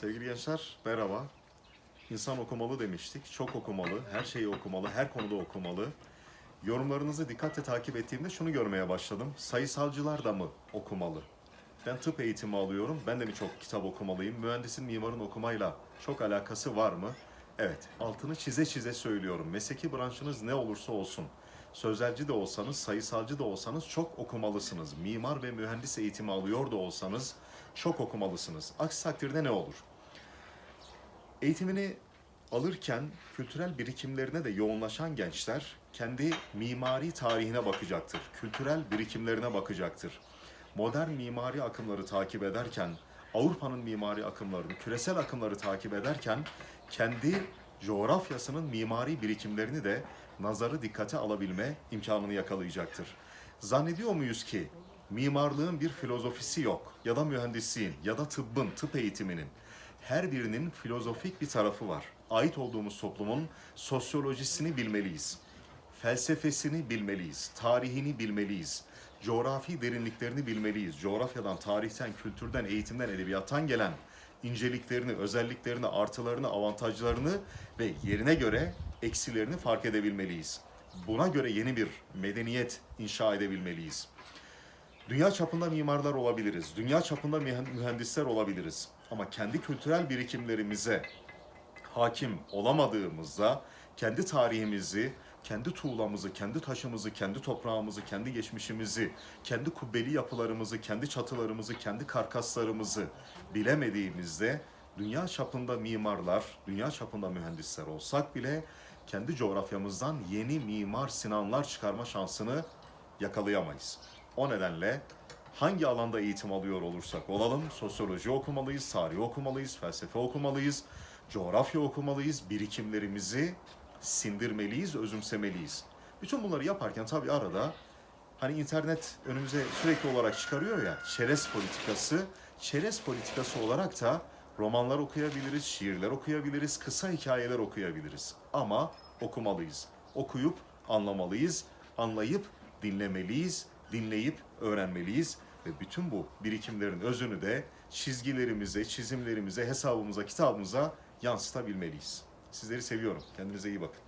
Sevgili gençler merhaba. İnsan okumalı demiştik. Çok okumalı, her şeyi okumalı, her konuda okumalı. Yorumlarınızı dikkatle takip ettiğimde şunu görmeye başladım. Sayısalcılar da mı okumalı? Ben tıp eğitimi alıyorum. Ben de mi çok kitap okumalıyım? Mühendisin, mimarın okumayla çok alakası var mı? Evet, altını çize çize söylüyorum. Mesleki branşınız ne olursa olsun. Sözelci de olsanız, sayısalcı da olsanız çok okumalısınız. Mimar ve mühendis eğitimi alıyor da olsanız çok okumalısınız. Aksi takdirde ne olur? Eğitimini alırken kültürel birikimlerine de yoğunlaşan gençler kendi mimari tarihine bakacaktır. Kültürel birikimlerine bakacaktır. Modern mimari akımları takip ederken, Avrupa'nın mimari akımlarını, küresel akımları takip ederken kendi coğrafyasının mimari birikimlerini de nazarı dikkate alabilme imkanını yakalayacaktır. Zannediyor muyuz ki mimarlığın bir filozofisi yok ya da mühendisliğin ya da tıbbın, tıp eğitiminin her birinin filozofik bir tarafı var. Ait olduğumuz toplumun sosyolojisini bilmeliyiz. Felsefesini bilmeliyiz, tarihini bilmeliyiz. Coğrafi derinliklerini bilmeliyiz. Coğrafyadan, tarihten, kültürden, eğitimden, edebiyattan gelen inceliklerini, özelliklerini, artılarını, avantajlarını ve yerine göre eksilerini fark edebilmeliyiz. Buna göre yeni bir medeniyet inşa edebilmeliyiz. Dünya çapında mimarlar olabiliriz. Dünya çapında mühen- mühendisler olabiliriz. Ama kendi kültürel birikimlerimize hakim olamadığımızda kendi tarihimizi, kendi tuğlamızı, kendi taşımızı, kendi toprağımızı, kendi geçmişimizi, kendi kubbeli yapılarımızı, kendi çatılarımızı, kendi karkaslarımızı bilemediğimizde dünya çapında mimarlar, dünya çapında mühendisler olsak bile kendi coğrafyamızdan yeni mimar sinanlar çıkarma şansını yakalayamayız. O nedenle hangi alanda eğitim alıyor olursak olalım, sosyoloji okumalıyız, tarih okumalıyız, felsefe okumalıyız, coğrafya okumalıyız, birikimlerimizi sindirmeliyiz, özümsemeliyiz. Bütün bunları yaparken tabii arada hani internet önümüze sürekli olarak çıkarıyor ya çerez politikası, çerez politikası olarak da romanlar okuyabiliriz, şiirler okuyabiliriz, kısa hikayeler okuyabiliriz. Ama okumalıyız. Okuyup anlamalıyız, anlayıp dinlemeliyiz, dinleyip öğrenmeliyiz ve bütün bu birikimlerin özünü de çizgilerimize, çizimlerimize, hesabımıza, kitabımıza yansıtabilmeliyiz. Sizleri seviyorum. Kendinize iyi bakın.